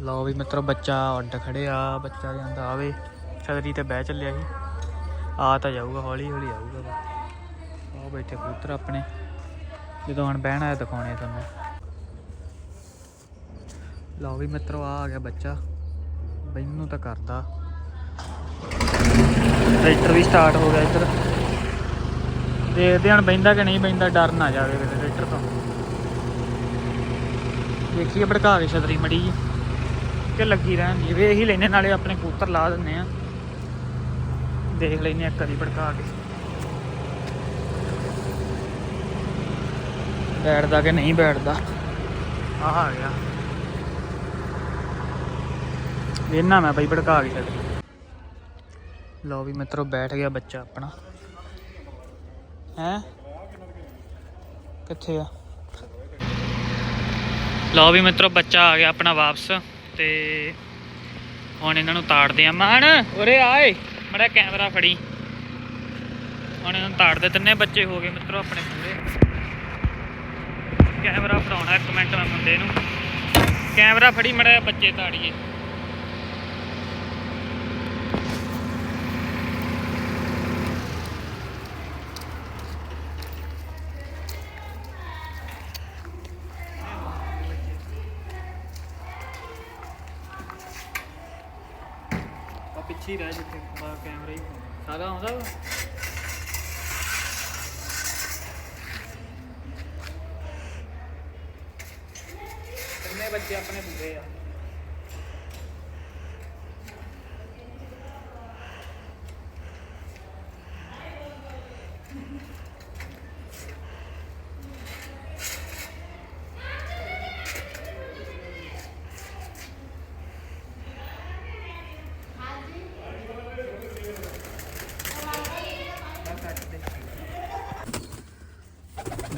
ਲਓ ਵੀ ਮਿੱਤਰੋ ਬੱਚਾ ਉੱਡ ਖੜਿਆ ਬੱਚਾ ਜਾਂਦਾ ਆਵੇ। ਛਤਰੀ ਤੇ ਬਹਿ ਚੱਲਿਆ ਸੀ। ਆ ਤਾਂ ਜਾਊਗਾ, ਹੌਲੀ ਹੌਲੀ ਆਊਗਾ ਬਸ। ਬੈਠੇ ਕਬੂਤਰ ਆਪਣੇ। ਜਦੋਂ ਹੁਣ ਬਹਿਣਾ ਹੈ, ਦਿਖਾਉਣੇ ਤੁਹਾਨੂੰ। ਲਓ ਵੀ ਮਿੱਤਰੋ, ਆ ਆ ਗਿਆ ਬੱਚਾ। ਬੈਨੂੰ ਤਾਂ ਕਰਦਾ। ਟਰੈਕਟਰ ਵੀ ਸਟਾਰਟ ਹੋ ਗਿਆ ਇੱਧਰ। ਦੇਖਦੇ ਹਣ ਬੈਂਦਾ ਕਿ ਨਹੀਂ ਬੈਂਦਾ ਡਰ ਨਾ ਜਾਵੇ ਕਿਤੇ ਟਰੈਕਟਰ ਤੋਂ। ਦੇਖੀਏ, ਭੜਕਾ ਕੇ ਛਤਰੀ ਮੜੀ ਜੀ ਕਿ ਲੱਗੀ ਰਹਿਣ ਦੀ। ਵੇ ਇਹੀ ਲੈਨੇ, ਨਾਲੇ ਆਪਣੇ ਕਬੂਤਰ ਲਾ ਦਿੰਨੇ ਆ। ਦੇਖ ਲੈਨੇ ਆ ਕਦੀ ਭੜਕਾ ਕੇ। ਬੈਠਦਾ ਕਿ ਨਹੀਂ ਬੈਠਦਾ? ਆਹ ਆ ਗਿਆ। ਵੇਨਾ ਮੈਂ ਬਈ ਭੜਕਾ ਕੇ ਛੱਡ ਲਓ ਵੀ ਮਿੱਤਰੋ, ਬੈਠ ਗਿਆ ਬੱਚਾ ਆਪਣਾ। ਹੈ? ਕਿੱਥੇ ਆ? ਲਓ ਵੀ ਮਿੱਤਰੋ, ਬੱਚਾ ਆ ਗਿਆ ਆਪਣਾ ਵਾਪਸ। ਤੇ ਹੁਣ ਇਹਨਾਂ ਨੂੰ ਤਾੜਦੇ ਆ। ਮਾਨ ਉਰੇ ਆਏ। ਮੜਾ ਕੈਮਰਾ ਫੜੀ। ਹੁਣ ਇਹਨਾਂ ਨੂੰ ਤਾੜਦੇ ਤਿੰਨੇ ਬੱਚੇ ਹੋ ਗਏ ਮਿੱਤਰੋ ਆਪਣੇ ਪੂਰੇ। ਕੈਮਰਾ ਫੜਾਉਣਾ ਇੱਕ ਮਿੰਟ ਮੈਂ ਮੁੰਡੇ ਨੂੰ। ਕੈਮਰਾ ਫੜੀ ਮੜਾ ਬੱਚੇ ਤਾੜੀਏ। ਪਿੱਛੇ ਹੀ ਰਹਿ ਜਿੱਥੇ ਬਾ ਕੈਮਰਾ ਹੀ ਸਾਦਾ ਆਉਂਦਾ ਵਾ। ਕਿੰਨੇ ਬੱਚੇ ਆਪਣੇ ਬੁੱਢੇ ਆ?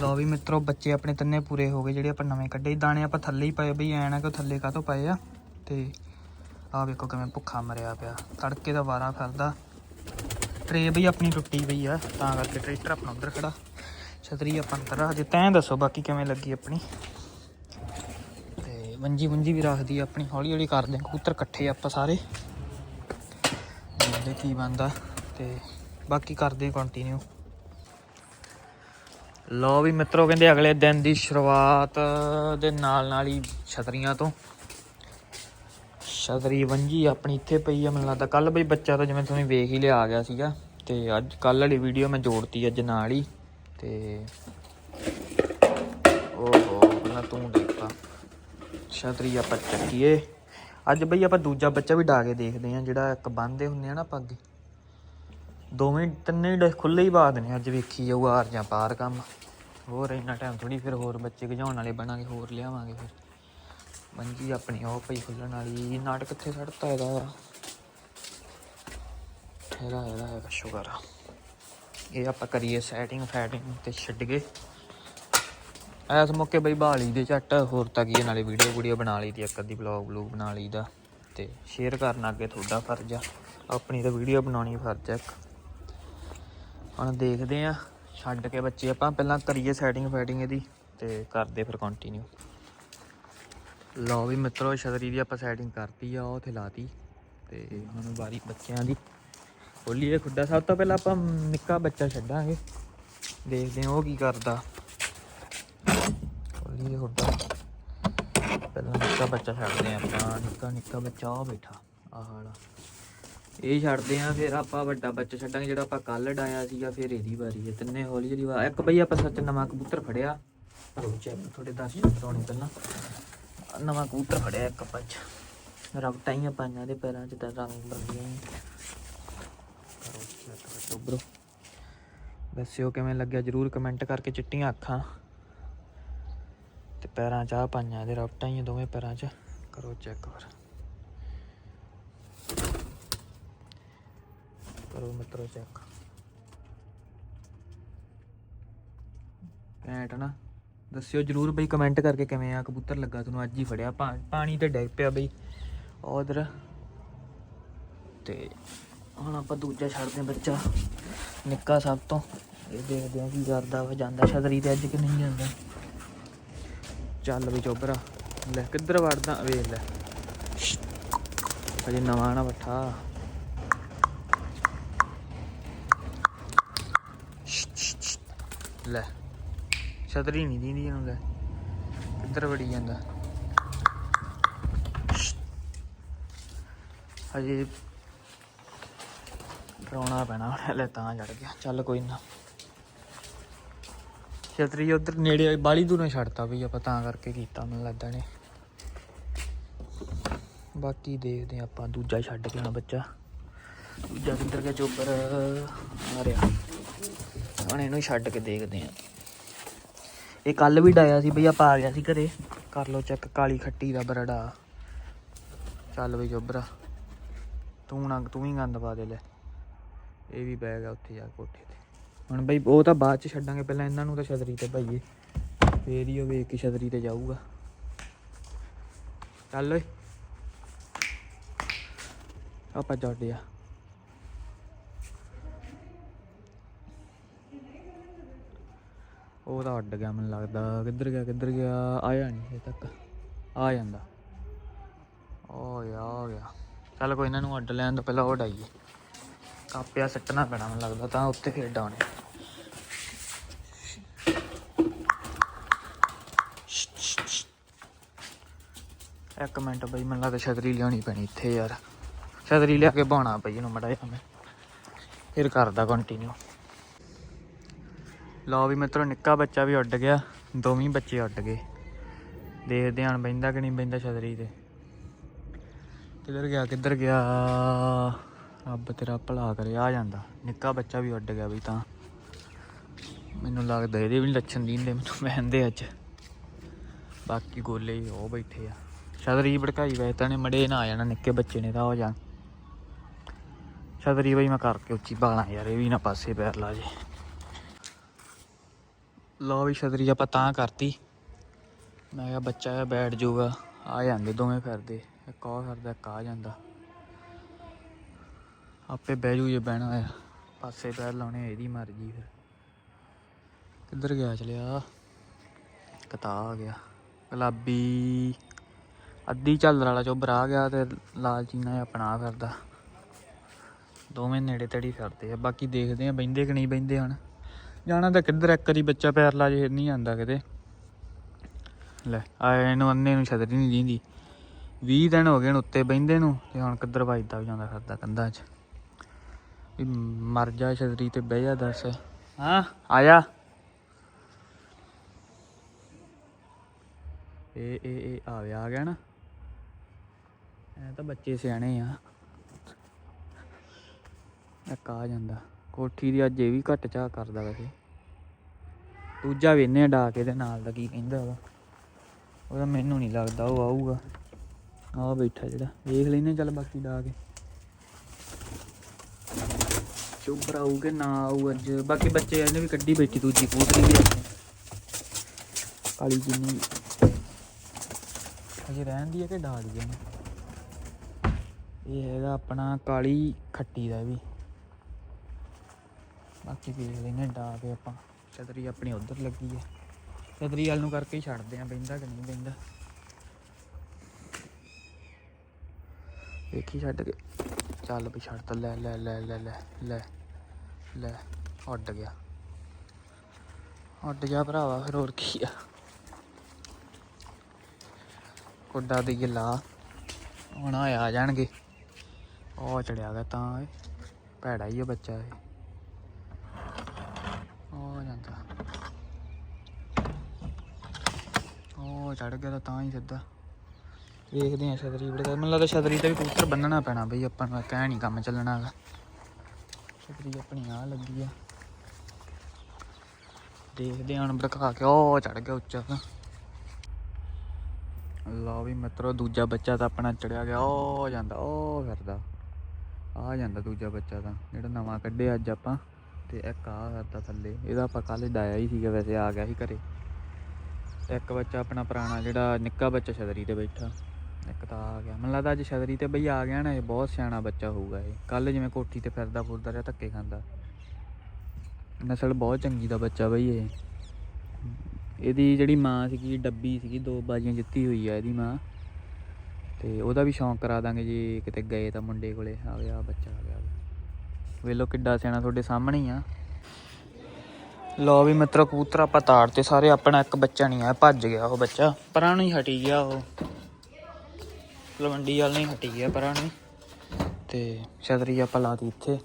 ਲਓ ਵੀ ਮਿੱਤਰੋ, ਬੱਚੇ ਆਪਣੇ ਤਿੰਨੇ ਪੂਰੇ ਹੋ ਗਏ, ਜਿਹੜੇ ਆਪਾਂ ਨਵੇਂ ਕੱਢੇ। ਦਾਣੇ ਆਪਾਂ ਥੱਲੇ ਹੀ ਪਏ, ਬਈ ਐ ਨਾ ਕਿ ਥੱਲੇ ਕਾਹਤੋਂ ਪਏ ਆ? ਤੇ ਆਹ ਵੇਖੋ ਕਿਵੇਂ ਭੁੱਖਾ ਮਰਿਆ ਪਿਆ। ਤੜਕੇ ਦਾ ਵਾਰਾ ਫਿਰਦਾ। ਟਰੇ ਬਈ ਆਪਣੀ ਟੁੱਟੀ ਪਈ ਆ, ਤਾਂ ਕਰਕੇ ਟਰੈਕਟਰ ਆਪਣਾ ਉਧਰ ਖੜਾ। ਛਤਰੀ ਆਪਾਂ ਅੰਦਰ ਰੱਖ ਦੇ ਤੈਂ ਦੱਸੋ ਬਾਕੀ ਕਿਵੇਂ ਲੱਗੀ ਆਪਣੀ? ਤੇ ਮੰਜੀ ਵੰਜੀ ਵੀ ਰੱਖਦੀ ਆਪਣੀ, ਹੌਲੀ ਹੌਲੀ ਕਰਦੇ ਕਬੂਤਰ ਇਕੱਠੇ ਆਪਾਂ ਸਾਰੇ। ਦੇਖਦੇ ਕੀ ਬੰਦਾ ਤੇ ਬਾਕੀ ਕਰਦੇ ਕੰਟੀਨਿਊ ਲੋ ਵੀ ਮਿੱਤਰੋ ਕਹਿੰਦੇ ਅਗਲੇ ਦਿਨ ਦੀ ਸ਼ੁਰੂਆਤ ਦੇ ਨਾਲ ਨਾਲ ਹੀ ਛਤਰੀਆਂ ਤੋਂ। ਛਤਰੀ ਵੰਜੀ ਆਪਣੀ ਇੱਥੇ ਪਈ ਆ, ਮੈਨੂੰ ਲੱਗਦਾ ਕੱਲ ਬਈ ਬੱਚਾ ਤਾਂ ਜਿਵੇਂ ਤੁਸੀਂ ਵੇਖ ਹੀ ਲਿਆ ਆ ਗਿਆ ਸੀਗਾ। ਤੇ ਅੱਜ ਕੱਲ ਵਾਲੀ ਵੀਡੀਓ ਮੈਂ ਜੋੜਤੀ ਅੱਜ ਨਾਲ ਹੀ। ਤੇ ਓਹੋ, ਪਹਿਲਾਂ ਤੂੰ ਦੇਖਾ ਛਤਰੀ ਆਪਾਂ ਚੱਕੀਏ। ਅੱਜ ਬਈ ਆਪਾਂ ਦੂਜਾ ਬੱਚਾ ਵੀ ਡਾ ਕੇ ਦੇਖਦੇ ਆ, ਜਿਹੜਾ ਇੱਕ ਬੰਨਦੇ ਹੁੰਦੇ ਆ ਨਾ ਆਪਾਂ ਅੱਗੇ। ਦੋਵੇਂ ਤਿੰਨੇ ਹੀ ਖੁੱਲੇ ਹੀ ਬਾਦ ਨੇ, ਅੱਜ ਵੇਖੀ ਜਾਊ ਆਰ ਜਾਂ ਪਾਰ ਕੰਮ। ਹੋਰ ਇੰਨਾ ਟਾਈਮ ਥੋੜੀ ਫਿਰ ਹੋਰ ਬੱਚੇ ਗਜਾਉਣ ਵਾਲੇ ਬਣਾਂਗੇ, ਹੋਰ ਲਿਆਵਾਂਗੇ ਫਿਰ। ਮੰਜੀ ਆਪਣੀ ਉਹ ਪਈ ਖੁੱਲਣ ਵਾਲੀ ਨਾਟਕ ਕਿੱਥੇ ਛੱਡਤਾ ਇਹਦਾ? ਇਹਦਾ ਇਹਦਾ ਹੈਗਾ ਸ਼ੁਗਰ ਇਹ ਆਪਾਂ ਕਰੀਏ ਸੈਟਿੰਗ ਫੈਟਿੰਗ ਤੇ ਛੱਡ ਗਏ। ਐਸ ਮੌਕੇ ਬਈ ਬਾਲੀ ਦੇ ਝੱਟ, ਹੋਰ ਤਾਂ ਕੀ ਨਾਲੇ ਵੀਡੀਓ ਵੀਡੀਓ ਬਣਾ ਲਈ ਦੀ ਇੱਕ ਅੱਧੀ ਵਲੌਗ ਵਲੂਗ ਬਣਾ ਲਈ ਦਾ। ਤੇ ਸ਼ੇਅਰ ਕਰਨਾ ਅੱਗੇ ਤੁਹਾਡਾ ਫਰਜ਼ ਆ। ਆਪਣੀ ਤਾਂ ਵੀਡੀਓ ਬਣਾਉਣੀ ਫਰਜ਼ ਆ ਇੱਕ। ਹੁਣ ਦੇਖਦੇ ਆ ਛੱਡ ਕੇ ਬੱਚੇ ਆਪਾਂ ਪਹਿਲਾਂ ਕਰੀਏ ਸੈਟਿੰਗ ਫੈਟਿੰਗ ਇਹਦੀ ਤੇ ਕਰਦੇ ਫਿਰ ਕੰਟੀਨਿਊ ਲਓ ਵੀ ਮਿੱਤਰੋ, ਛਤਰੀ ਦੀ ਆਪਾਂ ਸੈਟਿੰਗ ਕਰਤੀ ਆ, ਉਹ ਉੱਥੇ ਲਾਤੀ ਤੇ ਹੁਣ ਵਾਰੀ ਬੱਚਿਆਂ ਦੀ ਖੋਲੀਏ ਖੁੱਡਾ। ਸਭ ਤੋਂ ਪਹਿਲਾਂ ਆਪਾਂ ਨਿੱਕਾ ਬੱਚਾ ਛੱਡਾਂਗੇ। ਦੇਖਦੇ ਆ ਉਹ ਕੀ ਕਰਦਾ। ਖੋਲੀਏ ਖੁੱਡਾ। ਪਹਿਲਾਂ ਨਿੱਕਾ ਬੱਚਾ ਛੱਡਦੇ ਆ ਆਪਾਂ। ਨਿੱਕਾ ਨਿੱਕਾ ਬੱਚਾ, ਉਹ ਬੈਠਾ। ਆਹ ਵਾਲਾ। ਇਹ ਛੱਡਦੇ ਆ ਫਿਰ ਆਪਾਂ ਵੱਡਾ ਬੱਚਾ ਛੱਡਾਂਗੇ ਜਿਹੜਾ ਆਪਾਂ ਕੱਲ ਡਾਇਆ ਸੀਗਾ, ਫਿਰ ਇਹਦੀ ਵਾਰੀ ਹੈ, ਤਿੰਨੇ ਹੌਲੀ ਹੌਲੀ ਵਾ ਇੱਕ ਬਈ ਆਪਾਂ ਸੱਚ ਨਵਾਂ ਕਬੂਤਰ ਫੜਿਆ। ਚੈੱਕ ਥੋੜੇ ਦਰਸ਼ਨ ਕਰਾਉਣੇ ਪਹਿਲਾਂ। ਨਵਾਂ ਕਬੂਤਰ ਫੜਿਆ ਇੱਕ ਆਪਾਂ ਚ। ਰਵਟਾਈਆਂ ਪਾਈਆਂ ਦੇ ਪੈਰਾਂ 'ਚ ਤਾਂ ਰੰਗ ਬਰੰਗੀਆਂ ਕਰੋ ਚੈੱਕ ਬ్రో ਦੱਸਿਓ ਕਿਵੇਂ ਲੱਗਿਆ, ਜਰੂਰ ਕਮੈਂਟ ਕਰਕੇ ਚਿੱਟੀਆਂ ਅੱਖਾਂ। ਤੇ ਪੈਰਾਂ 'ਚ ਆ ਪਾਈਆਂ ਦੇ ਰਵਟਾਈਆਂ ਦੋਵੇਂ ਪੈਰਾਂ 'ਚ। ਕਰੋ ਚੈੱਕ ਫਿਰ ਕਰੋ ਮਿੱਤਰੋ ਚੈੱਕ ਘੈਂਟ ਨਾ, ਦੱਸਿਓ ਜਰੂਰ ਬਈ ਕਮੈਂਟ ਕਰਕੇ ਕਿਵੇਂ ਆ, ਕਬੂਤਰ ਲੱਗਾ ਤੁਹਾਨੂੰ, ਅੱਜ ਹੀ ਫੜਿਆ। ਪਾਣੀ ਤੇ ਡਿੱਗ ਪਿਆ ਬਈ। ਉਧਰ ਤੇ ਹੁਣ ਆਪਾਂ ਦੂਜਾ ਛੱਡਦੇ ਬੱਚਾ, ਨਿੱਕਾ ਸਭ ਤੋਂ। ਇਹ ਦੇਖਦੇ ਆ ਕੀ ਕਰਦਾ ਵਾ, ਜਾਂਦਾ ਛਤਰੀ ਤੇ ਅੱਜ ਕਿ ਨਹੀਂ ਜਾਂਦਾ। ਚੱਲ ਵੀ ਚੋਬਰਾ, ਲੈ ਕਿੱਧਰ ਵੜਦਾ, ਵੇਖ ਲੈ। ਅਜੇ ਨਵਾਂ ਨਾ ਬੱਠਾ। ਲੈ। ਛਤਰੀ ਨਹੀਂ ਦੀਂਦੀ ਇਹਨੂੰ ਲੈ। ਕਿੱਧਰ ਵੜੀ ਜਾਂਦਾ। ਹਜੇ ਡਰਾਉਣਾ ਪੈਣਾ, ਹੁਣ ਲੈ ਤਾਂ ਚੜ ਗਿਆ। ਚੱਲ ਕੋਈ ਨਾ। ਛਤਰੀ ਉਧਰ ਨੇੜੇ ਬਾਲੀ ਦੂਰੋਂ ਛੱਡਤਾ ਵੀ ਆਪਾਂ, ਤਾਂ ਕਰਕੇ ਕੀਤਾ ਮੈਨੂੰ ਲੱਗਦਾ ਨੇ ਬਾਕੀ ਦੇਖਦੇ ਹਾਂ ਆਪਾਂ, ਦੂਜਾ ਛੱਡ ਕੇ ਆਉਣਾ ਬੱਚਾ। ਦੂਜਾ ਕਿੱਧਰ ਗਿਆ, ਚੋਪਰ ਆ ਰਿਹਾ ਹੁਣ ਇਹਨੂੰ ਛੱਡ ਕੇ ਦੇਖਦੇ ਹਾਂ। ਇਹ ਕੱਲ ਵੀ ਡਾਇਆ ਸੀ ਬਈ, ਆਪਾਂ ਆ ਗਿਆ ਸੀ ਘਰੇ। ਕਰ ਲੋ ਚੈੱਕ ਕਾਲੀ ਖੱਟੀ ਦਾ ਬਰੜਾ। ਚੱਲ ਬਈ ਚੋਬਰਾ ਤੂੰ ਨਾ ਤੂੰ ਹੀ ਗੰਦ ਪਾ ਦੇ ਲੈ। ਇਹ ਵੀ ਬੈਗ ਆ ਉੱਥੇ ਜਾ ਕੇ ਕੋਠੇ ਤੇ। ਹੁਣ ਬਈ ਉਹ ਤਾਂ ਬਾਅਦ ਚ ਛੱਡਾਂਗੇ, ਪਹਿਲਾਂ ਇਹਨਾਂ ਨੂੰ ਤਾਂ ਛਤਰੀ ਤੇ ਭਾਈਏ। ਫੇਰ ਹੀ ਉਹ ਵੇਖ ਕੇ ਛਤਰੀ ਤੇ ਜਾਊਗਾ। ਚੱਲ ਓਏ। ਆਪਾਂ ਜੱਡਿਆ ਉਹ ਤਾਂ ਉੱਡ ਗਿਆ ਮੈਨੂੰ ਲੱਗਦਾ। ਕਿੱਧਰ ਗਿਆ ਕਿੱਧਰ ਗਿਆ? ਆਇਆ ਨਹੀਂ ਹਜੇ ਤੱਕ। ਆ ਜਾਂਦਾ। ਓ ਯਾ ਹੋ ਗਿਆ। ਚੱਲ ਕੋਈ ਇਹਨਾਂ ਨੂੰ ਅੱਡ ਲੈਣ ਤੋਂ ਪਹਿਲਾਂ ਉਹ ਡਾਈਏ। ਕਾਪਿਆ ਸੱਟਣਾ ਪੈਣਾ ਮੈਨੂੰ ਲੱਗਦਾ, ਤਾਂ ਉੱਤੇ ਫੇਰ ਡਾਉਣੇ ਇੱਕ ਮਿੰਟ ਬਈ, ਮੈਨੂੰ ਲੱਗਦਾ ਛਤਰੀ ਲਿਆਉਣੀ ਪੈਣੀ ਇੱਥੇ ਯਾਰ। ਛਤਰੀ ਲਿਆ ਕੇ ਬਾਉਣਾ ਪਈ ਇਹਨੂੰ, ਮੜਾ ਜਿਹਾ ਮੈਂ। ਫਿਰ ਕਰਦਾ ਕੰਟੀਨਿਊ ਲਓ ਵੀ ਮਿੱਤਰੋ, ਨਿੱਕਾ ਬੱਚਾ ਵੀ ਉੱਡ ਗਿਆ। ਦੋਵੇਂ ਬੱਚੇ ਉੱਡ ਗਏ। ਦੇਖਦੇ ਹਾਂ ਬੈਂਦਾ ਕਿ ਨਹੀਂ ਬੈਂਦਾ ਛਤਰੀ ਤੇ। ਕਿੱਧਰ ਗਿਆ ਕਿੱਧਰ ਗਿਆ? ਰੱਬ ਤੇਰਾ ਭਲਾ ਕਰੇ, ਆ ਜਾਂਦਾ। ਨਿੱਕਾ ਬੱਚਾ ਵੀ ਉੱਡ ਗਿਆ ਵੀ ਤਾਂ। ਮੈਨੂੰ ਲੱਗਦਾ ਇਹਦੇ ਵੀ ਨੀ ਲੱਛਣ ਦੀਂਦੇ ਮੈਨੂੰ ਮਹਿੰਦੇ ਅੱਜ। ਬਾਕੀ ਗੋਲੇ ਹੀ ਉਹ ਬੈਠੇ ਆ। ਛਤਰੀ ਭੜਕਾਈ ਵੈ ਤਾਂ ਨੇ ਮੜੇ ਨਾ ਆ ਜਾਣਾ, ਨਿੱਕੇ ਬੱਚੇ ਨੇ ਤਾਂ ਹੋ ਜਾਣ। ਛਤਰੀ ਬਈ ਮੈਂ ਕਰਕੇ ਉੱਚੀ ਬਾਲਾਂ ਯਾਰ, ਇਹ ਵੀ ਨਾ ਪਾਸੇ ਪੈਰ ਲਾ ਜੇ। ਲਓ ਵੀ ਛਤਰੀ ਆਪਾਂ ਤਾਂ ਕਰਤੀ ਮੈਂ ਕਿਹਾ ਬੱਚਾ ਆ ਬੈਠ ਜਾਊਗਾ ਆ ਜਾਂਦੇ ਦੋਵੇਂ ਫਿਰਦੇ ਇੱਕ ਆ ਫਿਰਦਾ ਇੱਕ ਆ ਜਾਂਦਾ ਆਪੇ ਬਹਿ ਜੂ ਜੇ ਬਹਿਣਾ ਆ ਪਾਸੇ ਪੈਰ ਲਾਉਣੇ ਇਹਦੀ ਮਰਜ਼ੀ ਫਿਰ ਕਿੱਧਰ ਗਿਆ ਚਲਿਆ ਕਤਾ ਆ ਗਿਆ ਗੁਲਾਬੀ ਅੱਧੀ ਝੱਲਰ ਵਾਲਾ ਚੋਬਰ ਆ ਗਿਆ ਤੇ ਲਾਲ ਚੀਨਾ ਆਪਣਾ ਫਿਰਦਾ ਦੋਵੇਂ ਨੇੜੇ ਤੇੜੀ ਫਿਰਦੇ ਆ ਬਾਕੀ ਦੇਖਦੇ ਆ ਬੈਂਦੇ ਕਿ ਨਹੀਂ ਬੈਂਦੇ ਹਨ ਜਾਣਾ ਤਾਂ ਕਿੱਧਰ ਇੱਕ ਵਾਰੀ ਬੱਚਾ ਪੈਰ ਲਾ ਜੇ ਨਹੀਂ ਆਂਦਾ ਕਿਤੇ। ਲੈ ਆ ਇਹਨੂੰ ਅੰਨੇ ਨੂੰ ਛਤਰੀ ਨਹੀਂ ਦਿੰਦੀ। 20 ਦਿਨ ਹੋ ਗਏ ਨੇ ਉੱਤੇ ਬੈਂਦੇ ਨੂੰ ਤੇ ਹੁਣ ਕਿੱਧਰ ਵੱਜਦਾ ਜਾਂਦਾ ਫਿਰਦਾ ਕੰਧਾਂ 'ਚ। ਵੀ ਮਰ ਜਾ ਛਤਰੀ ਤੇ ਬਹਿ ਜਾ ਦੱਸ। ਹਾਂ। ਆ ਜਾ ਇਹ ਇਹ ਇਹ ਆ ਗਿਆ ਆ ਗਿਆ ਨਾ। ਐ ਤਾਂ ਬੱਚੇ ਸਿਆਣੇ ਆ। ਇੱਕ ਆ ਜਾਂਦਾ। ਕੋਠੀ ਦੀ ਅੱਜ ਇਹ ਵੀ ਘੱਟ ਚਾਹ ਕਰਦਾ ਵੈਸੇ। ਦੂਜਾ ਵੀ ਇਹਨੇ ਡਾ ਕੇ ਦੇ ਨਾਲ ਦਾ ਕੀ ਕਹਿੰਦਾ ਵਾ। ਉਹਦਾ ਮੈਨੂੰ ਨਹੀਂ ਲੱਗਦਾ ਉਹ ਆਊਗਾ। ਆ ਬੈਠਾ ਜਿਹੜਾ, ਵੇਖ ਲੈਨੇ ਚੱਲ ਬਾਕੀ ਡਾ ਕੇ। ਚੁੱਪ ਕਿ ਨਾ ਆਊ ਅੱਜ। ਬਾਕੀ ਬੱਚੇ ਇਹਨੇ ਵੀ ਕੱਢੀ ਬੈਠੀ ਦੂਜੀ ਪੂਤਰੀ ਵੀ ਆਪਣੇ। ਕਾਲੀ ਜਿੰਨੀ। ਅਜੇ ਰਹਿੰਦੀ ਹੈ ਕਿ ਡਾ ਦੀ ਇਹ ਹੈਗਾ ਆਪਣਾ ਕਾਲੀ ਖੱਟੀ ਦਾ ਵੀ। ਬਾਕੀ ਵੇਖ ਲੈਨੇ ਡਾ ਕੇ ਆਪਾਂ। ਛਤਰੀ ਆਪਣੀ ਉਧਰ ਲੱਗੀ ਹੈ ਛਤਰੀ ਵਾਲ ਨੂੰ ਕਰਕੇ ਹੀ ਛੱਡਦੇ ਆ ਬੈਂਦਾ ਕਿ ਨਹੀਂ ਬੈਂਦਾ ਵੇਖੀ ਛੱਡ ਕੇ। ਚੱਲ ਵੀ ਛੱਡ ਤਾ ਲੈ ਲੈ ਲੈ ਲੈ ਲੈ ਲੈ ਲੈ, ਉੱਡ ਗਿਆ। ਉੱਡ ਜਾ ਭਰਾਵਾ, ਫਿਰ ਹੋਰ ਕੀ ਆ। ਕੁੱਡਾ ਦੀ ਲਾ। ਹੁਣ ਆ ਆ ਜਾਣਗੇ। ਉਹ ਚੜਿਆ ਗਿਆ ਤਾਂ ਇਹ ਭੈੜਾ ਹੀ ਆ ਬੱਚਾ ਇਹ ਉਹ ਜਾਂਦਾ ਉਹ ਚੜ ਗਿਆ ਤਾਂ ਤਾਂ ਹੀ ਸਿੱਧਾ। ਵੇਖਦੇ ਆ ਛਤਰੀ ਬੜੇ ਮੈਨੂੰ ਲੱਗਦਾ ਛਤਰੀ ਤੇ ਵੀ ਕਬੂਤਰ ਬੰਨਣਾ ਪੈਣਾ ਬਈ, ਆਪਾਂ ਨੂੰ ਕਹਿ ਨਹੀਂ ਕੰਮ ਚੱਲਣਾ ਹੈਗਾ। ਛਤਰੀ ਆਪਣੀ ਆ ਲੱਗੀ ਆ। ਦੇਖਦੇ ਹਾਂ ਹੁਣ ਭੜਕਾ ਕੇ। ਉਹ ਚੜ ਗਿਆ ਉੱਚਾ। ਤਾਂ ਲਓ ਵੀ ਮਿੱਤਰੋ, ਦੂਜਾ ਬੱਚਾ ਤਾਂ ਆਪਣਾ ਚੜਿਆ ਗਿਆ। ਉਹ ਜਾਂਦਾ, ਉਹ ਫਿਰਦਾ। ਆ ਜਾਂਦਾ ਦੂਜਾ ਬੱਚਾ ਤਾਂ। ਜਿਹੜਾ ਨਵਾਂ ਕੱਢਿਆ ਅੱਜ ਆਪਾਂ। ਤੇ ਇੱਕ ਆ ਕਰਦਾ ਥੱਲੇ। ਇਹਦਾ ਆਪਾਂ ਕੱਲ ਡਾਇਆ ਹੀ ਸੀਗਾ, ਵੈਸੇ ਆ ਗਿਆ ਸੀ ਘਰੇ। ਇੱਕ ਬੱਚਾ ਆਪਣਾ ਪੁਰਾਣਾ ਜਿਹੜਾ ਨਿੱਕਾ ਬੱਚਾ ਛਤਰੀ ਤੇ ਬੈਠਾ। ਇੱਕ ਤਾਂ ਆ ਗਿਆ। ਮੈਨੂੰ ਲੱਗਦਾ ਅੱਜ ਛਤਰੀ ਤੇ ਬਈ ਆ ਗਿਆ ਨਾ ਇਹ, ਬਹੁਤ ਸਿਆਣਾ ਬੱਚਾ ਹੋਊਗਾ ਇਹ। ਕੱਲ ਜਿਵੇਂ ਕੋਠੀ ਤੇ ਫਿਰਦਾ ਫੁਰਦਾ ਰਿਹਾ, ਧੱਕੇ ਖਾਂਦਾ। ਨਸਲ ਬਹੁਤ ਚੰਗੀ ਦਾ ਬੱਚਾ ਬਈ ਇਹ। ਇਹਦੀ ਜਿਹੜੀ ਮਾਂ ਸੀਗੀ, ਡੱਬੀ ਸੀਗੀ, ਦੋ ਬਾਜੀਆਂ ਜਿੱਤੀ ਹੋਈ ਆ ਇਹਦੀ ਮਾਂ। ਤੇ ਉਹਦਾ ਵੀ ਸ਼ੌਂਕ ਕਰਾ ਦਾਂਗੇ ਜੀ ਕਿਤੇ ਗਏ ਤਾਂ ਮੁੰਡੇ ਕੋਲੇ। ਆ ਗਿਆ ਬੱਚਾ ਆ ਗਿਆ। ਵੇਲੋ ਕਿੱਡਾ ਸਿਆਣਾ ਤੁਹਾਡੇ ਸਾਹਮਣੇ ਹੀ ਆ। ਲੋ ਵੀ ਮਿੱਤਰੋ, ਕਬੂਤਰ ਆਪਾਂ ਤਾੜ ਤੇ ਸਾਰੇ ਆਪਣਾ ਇੱਕ ਬੱਚਾ ਨਹੀਂ ਆਇਆ, ਭੱਜ ਗਿਆ ਉਹ ਬੱਚਾ। ਪਰਾਂ ਨੂੰ ਹੀ ਹਟੀ ਗਿਆ ਉਹ। ਤਲਵੰਡੀ ਵਾਲ ਨਹੀਂ ਹਟੀ ਗਿਆ ਪਰਾਂ ਨੂੰ ਹੀ। ਤੇ ਛਤਰੀ ਆਪਾਂ ਲਾਤੀ ਇੱਥੇ।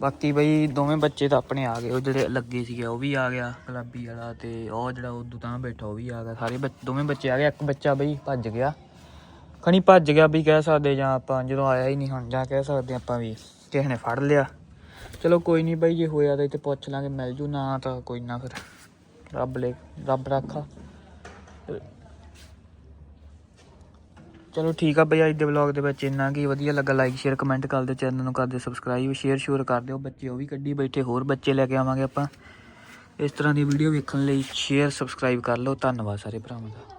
ਬਾਕੀ ਬਈ, ਦੋਵੇਂ ਬੱਚੇ ਤਾਂ ਆਪਣੇ ਆ ਗਏ, ਉਹ ਜਿਹੜੇ ਲੱਗੇ ਸੀਗੇ, ਉਹ ਵੀ ਆ ਗਿਆ, ਗੁਲਾਬੀ ਵਾਲਾ ਤੇ ਉਹ ਜਿਹੜਾ ਉਦੋਂ ਤਾਂ ਬੈਠਾ, ਉਹ ਵੀ ਆ ਗਿਆ। ਸਾਰੇ ਬੱਚ- ਦੋਵੇਂ ਬੱਚੇ ਆ ਗਏ, ਇੱਕ ਬੱਚਾ ਬਈ ਭੱਜ ਗਿਆ। ਖਣੀ ਭੱਜ ਗਿਆ ਵੀ ਕਹਿ ਸਕਦੇ ਜਾਂ ਆਪਾਂ ਜਦੋਂ ਆਇਆ ਹੀ ਨਹੀਂ ਹੁਣ, ਜਾਂ ਕਹਿ ਸਕਦੇ ਆਪਾਂ ਵੀ ਕਿਸੇ ਨੇ ਫੜ ਲਿਆ। ਚਲੋ ਕੋਈ ਨਹੀਂ ਬਾਈ ਜੇ ਹੋਇਆ ਤਾਂ ਇੱਥੇ ਪੁੱਛ ਲਾਂਗੇ ਮਿਲ ਜੂ ਨਾ ਤਾਂ ਕੋਈ ਨਾ ਫਿਰ ਰੱਬ ਲੈ ਰੱਬ ਰਾਖਾ ਚਲੋ ਠੀਕ ਆ ਬਈ ਅੱਜ ਦੇ ਵਲੌਗ ਦੇ ਵਿੱਚ ਇੰਨਾ ਕੀ ਵਧੀਆ ਲੱਗਾ ਲਾਈਕ ਸ਼ੇਅਰ ਕਮੈਂਟ ਕਰ ਦਿਓ ਚੈਨਲ ਨੂੰ ਕਰ ਦਿਓ ਸਬਸਕ੍ਰਾਈਬ ਸ਼ੇਅਰ ਸ਼ੂਰ ਕਰ ਦਿਓ ਬੱਚੇ ਉਹ ਵੀ ਕੱਢੀ ਬੈਠੇ ਹੋਰ ਬੱਚੇ ਲੈ ਕੇ ਆਵਾਂਗੇ ਆਪਾਂ। ਇਸ ਤਰ੍ਹਾਂ ਦੀ ਵੀਡੀਓ ਵੇਖਣ ਲਈ ਸ਼ੇਅਰ ਸਬਸਕ੍ਰਾਈਬ ਕਰ ਲਓ ਧੰਨਵਾਦ ਸਾਰੇ ਭਰਾਵਾਂ ਦਾ